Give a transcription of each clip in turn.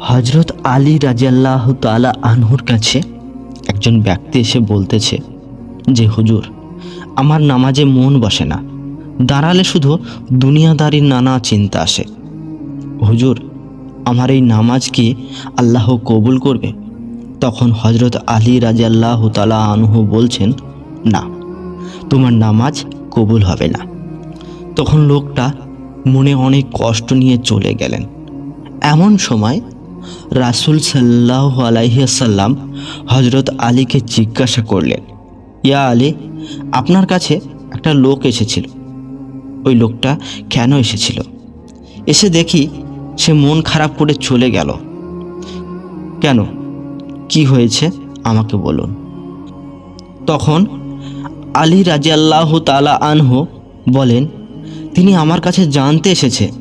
হজরত আলী রাজিয়াল্লাহ তালা আনহুর কাছে একজন ব্যক্তি এসে বলতেছে যে, হুজুর, আমার নামাজে মন বসে না। দাঁড়ালে শুধু দুনিয়াদারির নানা চিন্তা আসে। হুজুর, আমার এই নামাজ কি আল্লাহ কবুল করবে? তখন হজরত আলী রাজিয়াল্লাহ তালা আনহু বলছেন, না, তোমার নামাজ কবুল হবে না। তখন লোকটা মনে অনেক কষ্ট নিয়ে চলে গেলেন। এমন সময় রাসুল সাল্লাহ আলাইসাল্লাম হজরত আলীকে জিজ্ঞাসা করলেন, ইয়া আলী, আপনার কাছে একটা লোক এসেছিল। ওই লোকটা কেন এসেছিল? এসে দেখি সে মন খারাপ করে চলে গেল। কেন? কি হয়েছে? আমাকে বলুন। তখন আলী রাজিয়াল্লাহ তালা আনহু বলেন, তিনি আমার কাছে জানতে এসেছে।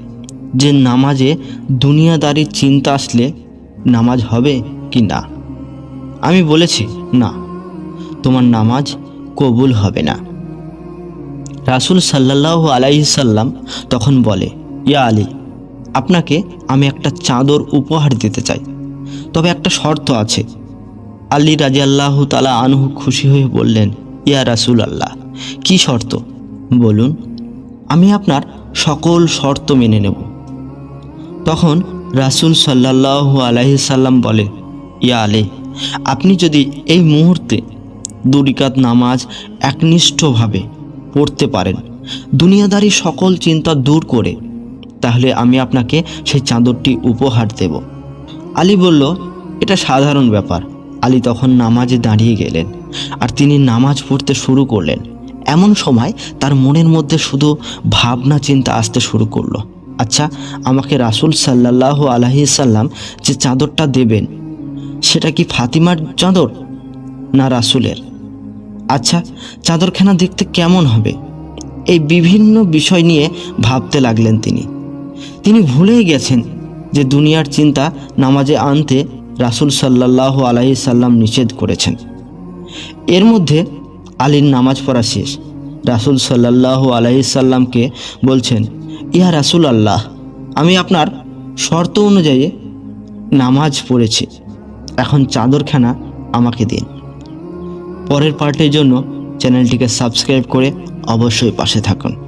যে নামাজে দুনিয়াদারির চিন্তা আসলে নামাজ হবে কি না? আমি বলেছি, না, তোমার নামাজ কবুল হবে না। রাসুল সাল্লাহ আলাইসাল্লাম তখন বলে, ইয়া আলী, আপনাকে আমি একটা চাদর উপহার দিতে চাই। তবে একটা শর্ত আছে। আলী রাজি আল্লাহ তালা আনহু খুশি হয়ে বললেন, ইয়া রাসুল আল্লাহ কি শর্ত? বলুন। আমি আপনার সকল শর্ত মেনে নেব। তখন রাসুল সাল্লাহ আলাইসাল্লাম বলে, ইয়া আলে, আপনি যদি এই মুহূর্তে দুরিকাত নামাজ একনিষ্ঠভাবে পড়তে পারেন, দুনিয়াদারি সকল চিন্তা দূর করে, তাহলে আমি আপনাকে সেই চাদরটি উপহার দেব। আলী বলল, এটা সাধারণ ব্যাপার। আলী তখন নামাজে দাঁড়িয়ে গেলেন আর তিনি নামাজ পড়তে শুরু করলেন। এমন সময় তার মনের মধ্যে শুধু ভাবনা চিন্তা আসতে শুরু করল। আচ্ছা আমাকে রাসুল সাল্লাহ আলহি সাল্লাম যে চাদরটা দেবেন, সেটা কি ফাতিমার চাদর না রাসুলের? আচ্ছা চাদরখানা দেখতে কেমন হবে? এই বিভিন্ন বিষয় নিয়ে ভাবতে লাগলেন তিনি। তিনি ভুলেই গেছেন যে দুনিয়ার চিন্তা নামাজে আনতে রাসুল সাল্লাহ আলাহি সাল্লাম নিষেধ করেছেন। এর মধ্যে আলীর নামাজ পড়া শেষ। রাসুল সাল্লাহ আলাহি সাল্লামকে বলছেন ইয়া রাসুল আল্লাহ আমি আপনার শর্ত অনুযায়ী নামাজ পড়েছি। এখন চাদরখানা আমাকে দিন। পরের পার্টের জন্য চ্যানেলটিকে সাবস্ক্রাইব করে অবশ্যই পাশে থাকুন।